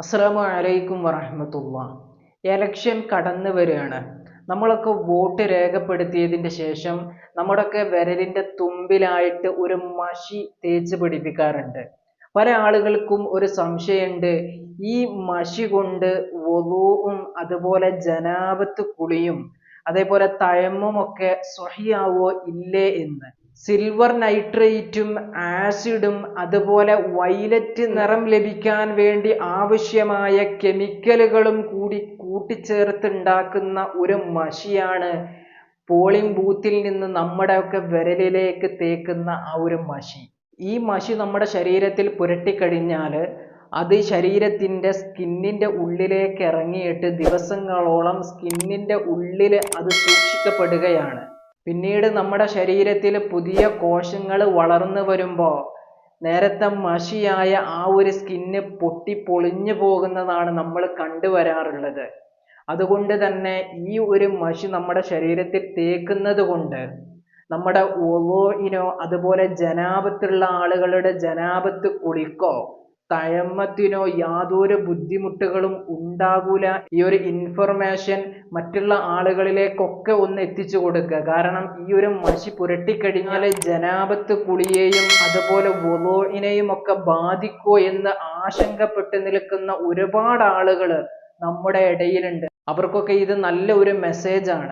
അസ്സലാമു അലൈക്കും വറഹമത്തുള്ള. എലക്ഷൻ കടന്നു വരികയാണ്. നമ്മളൊക്കെ വോട്ട് രേഖപ്പെടുത്തിയതിന്റെ ശേഷം നമ്മുടെയൊക്കെ വിരലിന്റെ തുമ്പിലായിട്ട് ഒരു മഷി തേച്ച് പിടിപ്പിക്കാറുണ്ട്. പല ആളുകൾക്കും ഒരു സംശയമുണ്ട്. ഈ മഷി കൊണ്ട് വധുവും അതുപോലെ ജനാപത്ത് കുളിയും അതേപോലെ തയമ്മുമൊക്കെ സ്വഹിയാവോ ഇല്ലേ എന്ന്. സിൽവർ നൈട്രേറ്റും ആസിഡും അതുപോലെ വൈലറ്റ് നിറം ലഭിക്കാൻ വേണ്ടി ആവശ്യമായ കെമിക്കലുകളും കൂടി കൂട്ടിച്ചേർത്തുണ്ടാക്കുന്ന ഒരു മഷിയാണ് പോളിംഗ് ബൂത്തിൽ നിന്ന് നമ്മുടെയൊക്കെ വിരലിലേക്ക് തേക്കുന്ന ആ ഒരു മഷി. ഈ മഷി നമ്മുടെ ശരീരത്തിൽ പുരട്ടിക്കഴിഞ്ഞാൽ അത് ശരീരത്തിന്റെ സ്കിന്നിന്റെ ഉള്ളിലേക്ക് ഇറങ്ങിയിട്ട് ദിവസങ്ങളോളം സ്കിന്നിന്റെ ഉള്ളിൽ അത് സൂക്ഷിക്കപ്പെടുകയാണ്. പിന്നീട് നമ്മുടെ ശരീരത്തിൽ പുതിയ കോശങ്ങൾ വളർന്നു വരുമ്പോൾ നേരത്തെ മഷിയായ ആ ഒരു സ്കിന്ന് പൊട്ടി പൊളിഞ്ഞു പോകുന്നതാണ് നമ്മൾ കണ്ടുവരാറുള്ളത്. അതുകൊണ്ട് തന്നെ ഈ ഒരു മഷി നമ്മുടെ ശരീരത്തിൽ തേക്കുന്നത് കൊണ്ട് നമ്മുടെ ഓവോയിനോ അതുപോലെ ജനാപത്തുള്ള ആളുകളുടെ ജനാപത്ത് കുളിക്കോ തയമ്മത്തിനോ യാതൊരു ബുദ്ധിമുട്ടുകളും ഉണ്ടാകൂല ഈ ഒരു ഇൻഫർമേഷൻ മറ്റുള്ള ആളുകളിലേക്കൊക്കെ ഒന്ന് എത്തിച്ചു കൊടുക്കുക. കാരണം ഈ ഒരു മഷി പുരട്ടിക്കഴിഞ്ഞാൽ ജനാപത്ത് കുളിയെയും അതുപോലെ വുളോയിനെയും ഒക്കെ ബാധിക്കോ എന്ന് ആശങ്കപ്പെട്ട് നിൽക്കുന്ന ഒരുപാട് ആളുകൾ നമ്മുടെ ഇടയിലുണ്ട്. അവർക്കൊക്കെ ഇത് നല്ല ഒരു മെസ്സേജാണ്